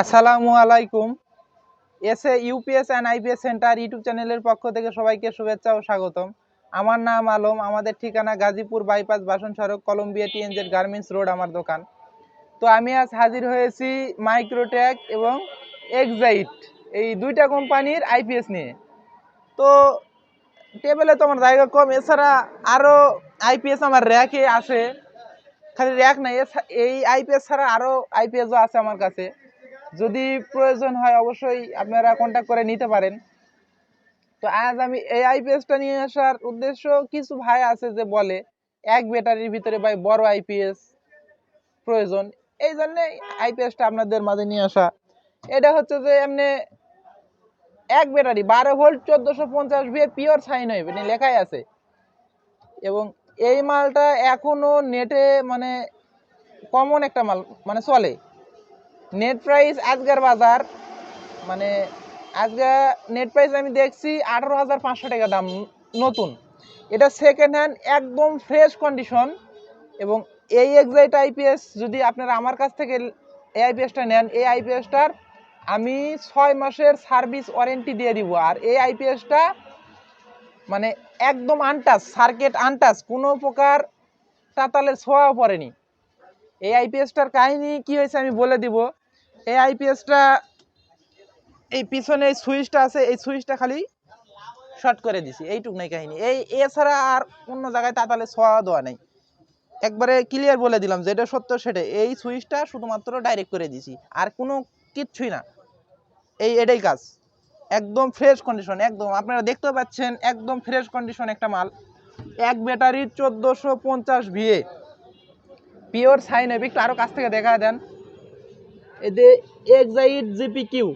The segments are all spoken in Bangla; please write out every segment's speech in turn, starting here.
আসসালামু আলাইকুম। S A UPS and IPS centre YouTube চ্যানেলের পক্ষ থেকে সবাইকে শুভেচ্ছা ও স্বাগতম। আমার নাম আলম, আমাদের ঠিকানা গাজীপুর বাইপাস বাসন সড়ক কলম্বিয়া টিএনজেড গার্মেন্টস রোড আমার দোকান। তো আমি আজ হাজির হয়েছি মাইক্রোটেক এবং এক্সাইট এই দুইটা কোম্পানির আইপিএস নিয়ে। তো টেবিলে তো আমার জায়গা কম, এছাড়া আরও আইপিএস আমার র্যাকে আছে খালি র্যাক নাই এই আইপিএস ছাড়া আরও আইপিএসও আছে আমার কাছে। যদি প্রয়োজন হয় অবশ্যই আপনারা কন্ট্যাক্ট করে নিতে পারেন। তো আজ আমি এই আইপিএসটা নিয়ে আসার উদ্দেশ্য কিছু ভাই আছে যে বলে, এক ব্যাটারির ভিতরে ভাই বড় আইপিএস প্রয়োজন। এই জন্য আইপিএসটা আপনাদের মাঝে নিয়ে আসা। এটা হচ্ছে যে এমনি এক ব্যাটারি, বারো ভোল্ট, চোদ্দোশো পঞ্চাশ ভিএ পিওর সাইন মানে লেখাই আছে। এবং এই মালটা এখনও নেটে মানে কমন একটা মাল মানে চলে। নেট প্রাইস আজকের বাজার মানে আজকে নেট প্রাইস আমি দেখছি আঠারো হাজার পাঁচশো টাকা দাম, নতুন। এটা সেকেন্ড হ্যান্ড একদম ফ্রেশ কন্ডিশন এবং এই এক্সাইট আইপিএস যদি আপনারা আমার কাছ থেকে এই আইপিএসটা নেন, এই আইপিএসটার আমি ছয় মাসের সার্ভিস ওয়ারেন্টি দিয়ে দিব। আর এই আইপিএসটা মানে একদম আনটাচ সার্কিট আনটাচ কোনো প্রকার তাতালে ছোঁয়াও পড়েনি। এই আইপিএসটার কাহিনী কি হয়েছে আমি বলে দিব। এই আইপিএসটা এই পিছনে এই সুইচটা আছে, এই সুইচটা খালি শর্ট করে দিছি, এইটুক নাই কাহিনী। এই এছাড়া আর অন্য জায়গায় তাতালে ছোঁয়া দেওয়া নেই। একবারে ক্লিয়ার বলে দিলাম যেটা সত্য সেটা এই সুইচটা শুধুমাত্র ডাইরেক্ট করে দিছি, আর কোনো কিচ্ছুই না। এই এটাই কাজ। একদম ফ্রেশ কন্ডিশন একদম। আপনারা দেখতে পাচ্ছেন একদম ফ্রেশ কন্ডিশন একটা মাল। এক ব্যাটারির চোদ্দোশো পঞ্চাশ ভিএ পিওর সাইন একটু আরও কাছ থেকে দেখা দেন। এতে এক্সাইট জিপি কিউ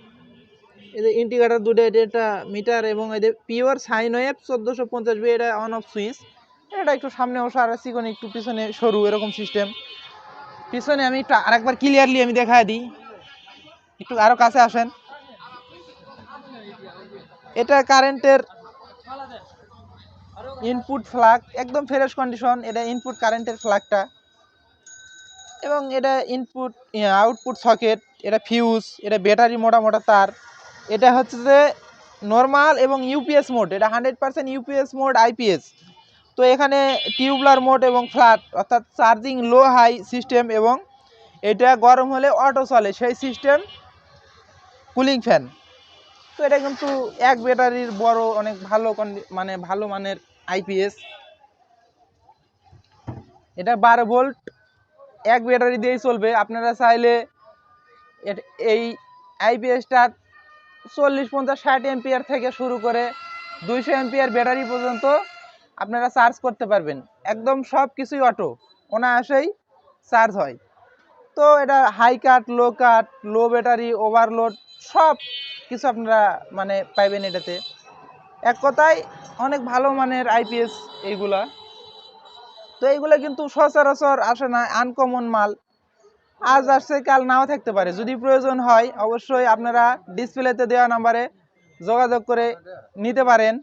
এদের ইন্ডিকেটার দুটো, এটা মিটার এবং এদের পিওর সাইন ওয়েভ চোদ্দোশো পঞ্চাশ ভিএ এটা অন অফ সুইচ এটা একটু সামনে ওষা আর চিকন একটু পিছনে সরু, এরকম সিস্টেম পিছনে আমি একটু আরেকবার ক্লিয়ারলি আমি দেখা দিই। একটু আরও কাছে আসেন। এটা কারেন্টের ইনপুট ফ্লাগ একদম ফ্রেশ কন্ডিশন এটা ইনপুট কারেন্টের ফ্লাগটা এবং এটা ইনপুট আউটপুট সকেট এটা ফিউজ এটা ব্যাটারি মোটা মোটা তার। এটা হচ্ছে যে নর্মাল এবং ইউপিএস মোড এটা hundred percent UPS mode IPS তো এখানে টিউবলার মোড এবং ফ্ল্যাট অর্থাৎ চার্জিং লো হাই সিস্টেম এবং এটা গরম হলে অটো চলে, সেই সিস্টেম কুলিং ফ্যান তো এটা কিন্তু এক ব্যাটারির বড় অনেক ভালো মানে ভালো মানের আইপিএস এটা বারো ভোল্ট, এক ব্যাটারি দিয়েই চলবে। আপনারা চাইলে এই আইপিএসটা চল্লিশ, পঞ্চাশ, ষাট এমপিয়ার থেকে শুরু করে দুইশো এমপিয়ার ব্যাটারি পর্যন্ত আপনারা চার্জ করতে পারবেন। একদম সব কিছুই অটো অনায়াসেই চার্জ হয়। তো এটা high cut low cut low battery overload সব কিছু আপনারা মানে পাইবেন এটাতে। এক কথায় অনেক ভালো মানের আইপিএস এইগুলা। তো এইগুলো কিন্তু সচরাচর আসে না আনকমন মাল। আজ আসছে, কাল নাও থাকতে পারে। যদি প্রয়োজন হয়, অবশ্যই আপনারা ডিসপ্লেতে দেওয়া নাম্বারে যোগাযোগ করে নিতে পারেন।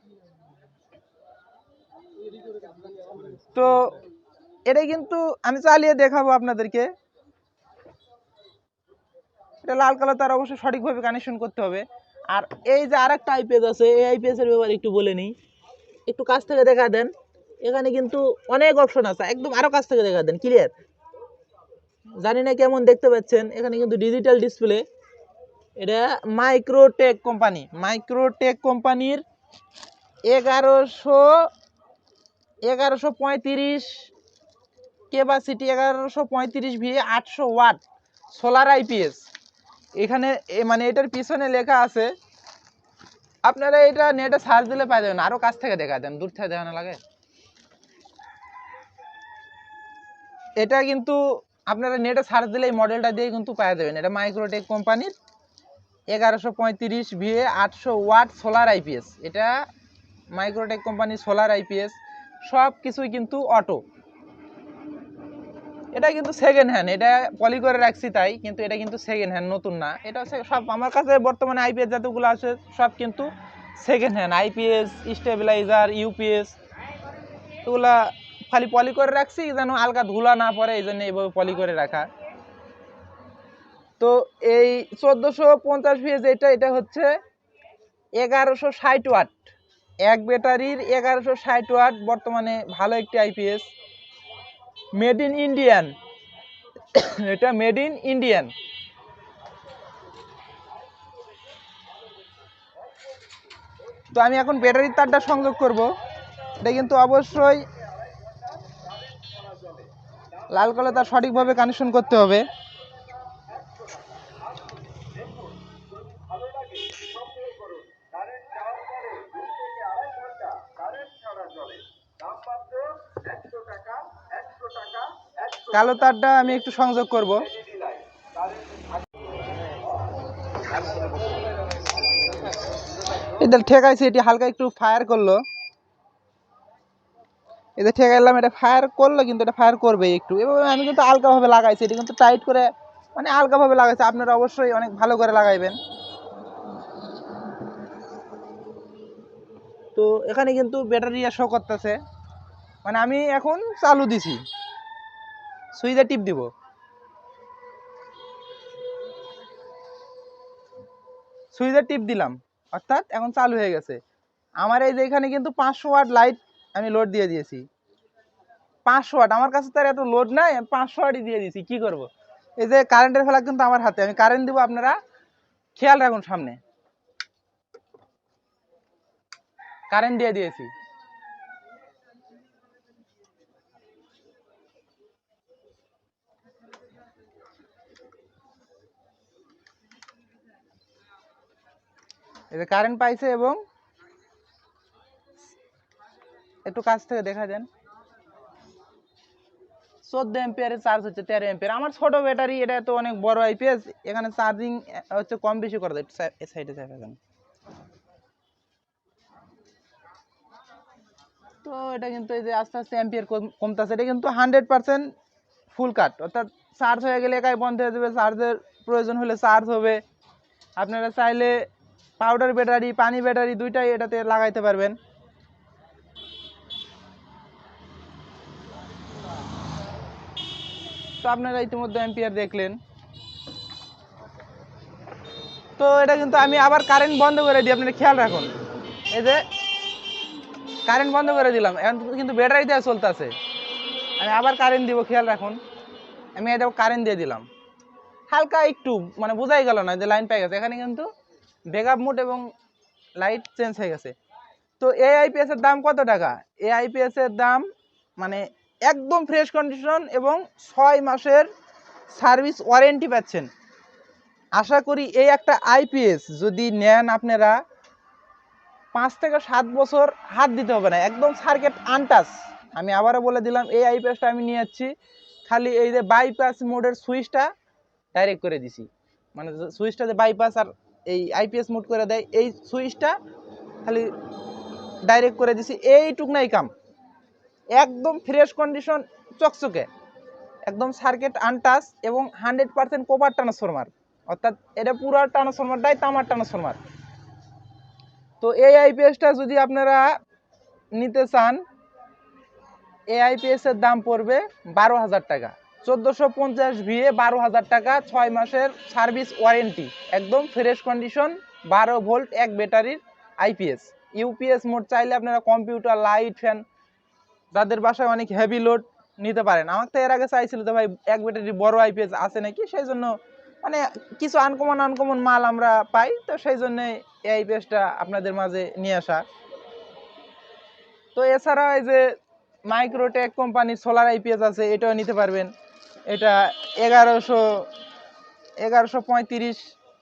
তো এটা কিন্তু আমি চালিয়ে দেখাবো আপনাদেরকে। এটা লাল কালার তার অবশ্যই সঠিকভাবে কানেকশন করতে হবে। আর এই যে আরেকটা আইপিএস আছে, এই আইপিএস এর ব্যাপারে একটু বলে নিই। একটু কাছ থেকে দেখা দেন। এখানে কিন্তু অনেক অপশন আছে। একদম আরও কাছ থেকে দেখা দেন ক্লিয়ার জানি না কেমন দেখতে পাচ্ছেন। এখানে কিন্তু ডিজিটাল ডিসপ্লে এটা মাইক্রোটেক কোম্পানি মাইক্রোটেক কোম্পানির এগারোশো এগারোশো পঁয়ত্রিশ ক্যাপাসিটি এগারোশো পঁয়ত্রিশ ভি আটশো ওয়াট সোলার আইপিএস এখানে মানে এটার পিছনে লেখা আছে, আপনারা এটা নেটে সার্চ দিলে পাই যাবেন, আরও কাছ থেকে দেখা দেন, দূর থেকে দেখানো লাগে। এটা কিন্তু আপনারা নেটে সার্চ দিলে এই মডেলটা দিয়ে কিন্তু পাওয়া যাবেন। এটা মাইক্রোটেক কোম্পানির এগারোশো পঁয়ত্রিশ ভিএ আটশো ওয়াট সোলার আইপিএস এটা মাইক্রোটেক কোম্পানির সোলার আইপিএস সব কিছুই কিন্তু অটো এটা কিন্তু সেকেন্ড হ্যান্ড এটা পলি করে রাখছি তাই, কিন্তু এটা কিন্তু সেকেন্ড হ্যান্ড নতুন না। এটা সব আমার কাছে বর্তমানে আইপিএস যতগুলো আছে, সব কিন্তু second hand IPS stabiliser UPS এগুলা খালি পলি করে রাখছি, যেন আলগা ধুলা না পড়ে, এই জন্য এইভাবে পলি করে রাখা। তো এই চোদ্দোশো পঞ্চাশ ভিএস এটা এটা হচ্ছে এগারোশো ষাট ওয়াট। এক ব্যাটারির এগারোশো ষাট ওয়াট, বর্তমানে ভালো একটি আইপিএস মেড ইন ইন্ডিয়ান এটা মেড ইন ইন্ডিয়ান তো আমি এখন ব্যাটারির তারটা সংযোগ করব। এটা কিন্তু অবশ্যই লাল কলে তার সঠিকভাবে কানেকশন করতে হবে। কালো তারটা আমি একটু সংযোগ করব। এটা ঠেকাইছে, এটি হালকা একটু ফায়ার করল। এটা ঠেকাইলাম, এটা ফায়ার করল, কিন্তু এটা ফায়ার করবে একটু। এভাবে আমি কিন্তু হালকাভাবে লাগাইছি, এটা কিন্তু টাইট করে মানে হালকাভাবে লাগাইছে। আপনারা অবশ্যই অনেক ভালো করে লাগাইবেন। তো এখানে কিন্তু ব্যাটারি শো করতেছে। মানে আমি এখন চালু দিছি। সুইচে টিপ দিব। সুইচে টিপ দিলাম। অর্থাৎ এখন চালু হয়ে গেছে। আমার এই যে এখানে কিন্তু পাঁচশো ওয়াট লাইট আমি লোড দিয়ে দিয়েছি। পাঁচশো ওয়াট, আমার কাছে তার এত লোড নাই, আমি পাঁচশো ওয়াটই দিয়ে দিয়েছি, কি করব? এই যে কারেন্টের ফেলা কিন্তু আমার হাতে, আমি কারেন্ট দিব আপনারা খেয়াল রাখুন সামনে। কারেন্ট দিয়ে দিয়েছি। যে কারেন্ট পাইছে এবং একটু কাছ থেকে দেখা দেন। চোদ্দ এম্পিয়ারের চার্জ হচ্ছে তেরো এম্পিয়ার আমার ছোট ব্যাটারি এটা তো অনেক বড় আইপিএস এখানে চার্জিং হচ্ছে কম বেশি করে দেয় সাইডে দেখেন তো এটা কিন্তু এই যে আস্তে আস্তে এম্পিয়ার কমতেছে, এটা কিন্তু হান্ড্রেড পার্সেন্ট ফুল কাট অর্থাৎ চার্জ হয়ে গেলে একাই বন্ধ হয়ে যাবে চার্জের প্রয়োজন হলে চার্জ হবে। আপনারা চাইলে পাউডার ব্যাটারি, পানি ব্যাটারি দুইটাই এটাতে লাগাইতে পারবেন। তো আপনারা ইতিমধ্যে এম্পিয়ার দেখলেন। তো এটা কিন্তু আমি আবার কারেন্ট বন্ধ করে দিই, আপনারা খেয়াল রাখুন। এই যে কারেন্ট বন্ধ করে দিলাম, এখন কিন্তু ব্যাটারি দেওয়া চলতেছে। আমি আবার কারেন্ট দিব, খেয়াল রাখুন। আমি এটা কারেন্ট দিয়ে দিলাম। হালকা একটু মানে বোঝাই গেল না যে লাইন পেয়ে গেছে। এখানে কিন্তু ব্যাকআপ মোড এবং লাইট চেঞ্জ হয়ে গেছে। তো এই আইপিএস এর দাম কত টাকা? এই আইপিএস এর দাম মানে একদম ফ্রেশ কন্ডিশন এবং ছয় মাসের সার্ভিস ওয়ারেন্টি পাচ্ছেন। আশা করি এই একটা আইপিএস যদি নেন আপনারা, পাঁচ থেকে সাত বছর হাত দিতে হবে না, একদম সার্কিট আনটাচ আমি আবারও বলে দিলাম, এই আইপিএসটা আমি নিয়ে যাচ্ছি। খালি এই যে বাইপাস মোডের সুইচটা ডাইরেক্ট করে দিছি। মানে সুইচটা যে বাইপাস আর এই আইপিএস মোড করে দেয়, এই সুইচটা খালি ডাইরেক্ট করে দিছি, এইটুক নাই কাম। একদম ফ্রেশ কন্ডিশন চকচকে। একদম সার্কিট আনটাচ এবং হান্ড্রেড পার্সেন্ট কোপার ট্রান্সফরমার অর্থাৎ এটা পুরো ট্রান্সফরমারটাই তামার ট্রান্সফরমার তো এই আইপিএসটা যদি আপনারা নিতে চান, এই আইপিএস এর দাম পড়বে বারো হাজার টাকা। চোদ্দোশো পঞ্চাশ ভিএ বারো হাজার টাকা, ছয় মাসের সার্ভিস ওয়ারেন্টি। একদম ফ্রেশ কন্ডিশন, বারো ভোল্ট, এক ব্যাটারির আইপিএস ইউপিএস মোড চাইলে আপনারা কম্পিউটার, লাইট, ফ্যান, যাদের বাসায় অনেক হেভি লোড নিতে পারেন। আমার তো এর আগে চাইছিল যে, ভাই, এক ব্যাটারি বড় আইপিএস আছে নাকি? সেই জন্য মানে কিছু আনকমন আনকমন মাল আমরা পাই, তো সেই জন্য এই আইপিএসটা আপনাদের মাঝে নিয়ে আসা। তো এছাড়া এই যে মাইক্রোটেক কোম্পানির সোলার আইপিএস আছে, এটাও নিতে পারবেন। এটা এগারোশো এগারোশো পঁয়ত্রিশ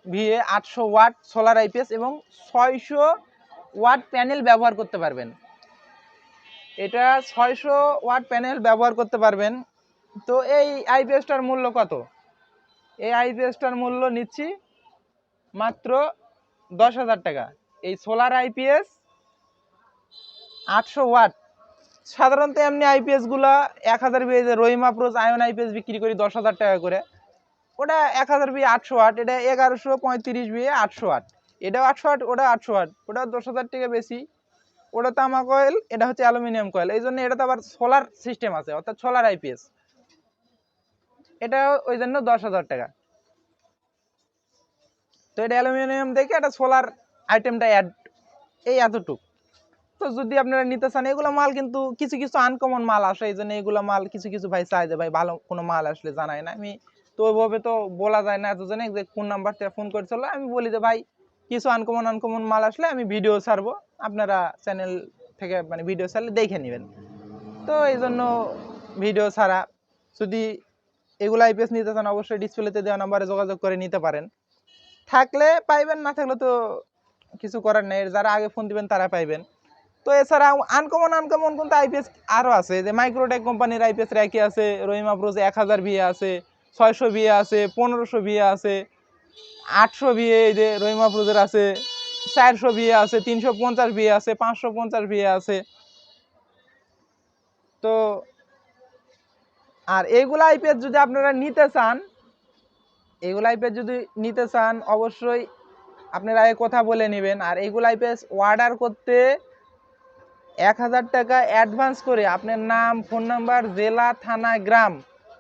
ভিএ আটশো ওয়াট সোলার আইপিএস এবং ছয়শো ওয়াট প্যানেল ব্যবহার করতে পারবেন। এটা ছয়শো ওয়াট প্যানেল ব্যবহার করতে পারবেন। তো এই আইপিএসটার মূল্য কত? এই আইপিএসটার মূল্য নিচ্ছি মাত্র দশ হাজার টাকা। এই সোলার আইপিএস আটশো ওয়াট সাধারণত এমনি আইপিএসগুলা এক হাজার বিয়ে রহিমা প্রোজ আয়ন আইপিএস বিক্রি করি দশ হাজার টাকা করে। ওটা এক হাজার বিয়ে আটশো আট, এটা এগারোশো পঁয়ত্রিশ বিয়ে আটশো আট। এটাও আটশো আট ওটা আটশো আট ওটা দশ হাজার টাকা বেশি। ওটা তামা কয়েল এটা হচ্ছে অ্যালুমিনিয়াম কয়েল এই জন্য এটাতে আবার সোলার সিস্টেম আছে, অর্থাৎ সোলার আইপিএস এটা ওই জন্য দশ হাজার টাকা। তো এটা অ্যালুমিনিয়াম দেখে একটা সোলার আইটেমটা অ্যাড এই এতটুক। তো যদি আপনারা নিতে চান, এগুলো মাল কিন্তু কিছু কিছু আনকমন মাল আসে, এই জন্য এগুলো মাল কিছু কিছু ভাই চাই যে, ভাই, ভালো কোনো মাল আসলে জানায় না। আমি তো ওইভাবে তো বলা যায় না এতজনে যে কোন নাম্বার থেকে ফোন করেছিল আমি বলি যে, ভাই, কিছু আনকমন আনকমন মাল আসলে আমি ভিডিও ছাড়বো। আপনারা চ্যানেল থেকে মানে ভিডিও ছাড়লে দেখে নেবেন। তো এই জন্য ভিডিও ছাড়া যদি এগুলো আইপিএস নিতে চান, অবশ্যই ডিসপ্লেতে দেওয়া নাম্বারে যোগাযোগ করে নিতে পারেন। থাকলে পাইবেন, না থাকলে তো কিছু করার নেই। যারা আগে ফোন দিবেন, তারা পাইবেন। তো এছাড়া আনকমন আনকমন কিন্তু আইপিএস আরও আছে, যে মাইক্রোটেক কোম্পানির আইপিএস র্যাকি আছে, রহিমা প্রোজে এক হাজার বিয়ে আছে, ছয়শো বিয়ে আছে, পনেরোশো বিয়ে আছে, আটশো বিয়ে এই যে রহিমা প্রোজের আছে, চারশো বিয়ে আছে, তিনশো পঞ্চাশ বিয়ে আছে, পাঁচশো পঞ্চাশ বিয়ে আছে। তো আর এইগুলো আইপিএস যদি আপনারা নিতে চান, এগুলো আইপিএস যদি নিতে চান, অবশ্যই আপনারা কথা বলে নেবেন। আর এগুলো আইপিএস অর্ডার করতে এক হাজার টাকা অ্যাডভান্স করে আপনার নাম ফোন নাম্বার জেলা, থানা, গ্রাম,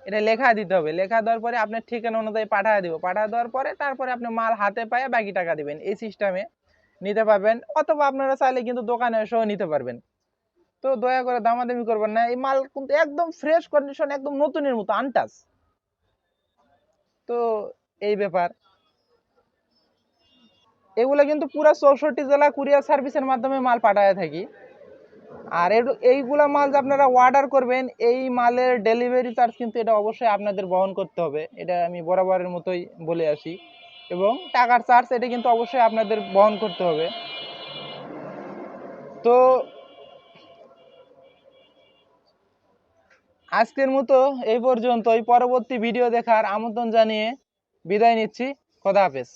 এটা লেখা দিতে হবে। লেখা দেওয়ার পরে আপনার ঠিকানা অনুযায়ী পাঠিয়ে দিব। পাঠিয়ে দেওয়ার পরে তারপরে আপনি মাল হাতে পায়ে বাকি টাকা দিবেন। এই সিস্টেমে নিতে পারবেন অথবা আপনারা চাইলে কিন্তু দোকানে এসেও নিতে পারবেন। তো দয়া করে দামাদামি করবেন না। এই মাল কিন্তু একদম ফ্রেশ কন্ডিশন একদম নতুনের মতো আনটাচ তো এই ব্যাপার। এগুলো কিন্তু পুরো চৌষট্টি জেলা কুরিয়ার সার্ভিসের মাধ্যমে মাল পাঠায় থাকি। আর এইগুলা মাল আপনারা অর্ডার করবেন, এই মালের ডেলিভারি চার্জ কিন্তু এটা অবশ্যই আপনাদের বহন করতে হবে। এটা আমি বরাবরের মতোই বলে আসি। এবং টাকার চার্জ এটা কিন্তু অবশ্যই আপনাদের বহন করতে হবে। তো আজকের মতো এই পর্যন্তই। পরবর্তী ভিডিও দেখার আমন্ত্রণ জানিয়ে বিদায় নিচ্ছি। খোদা হাফেজ।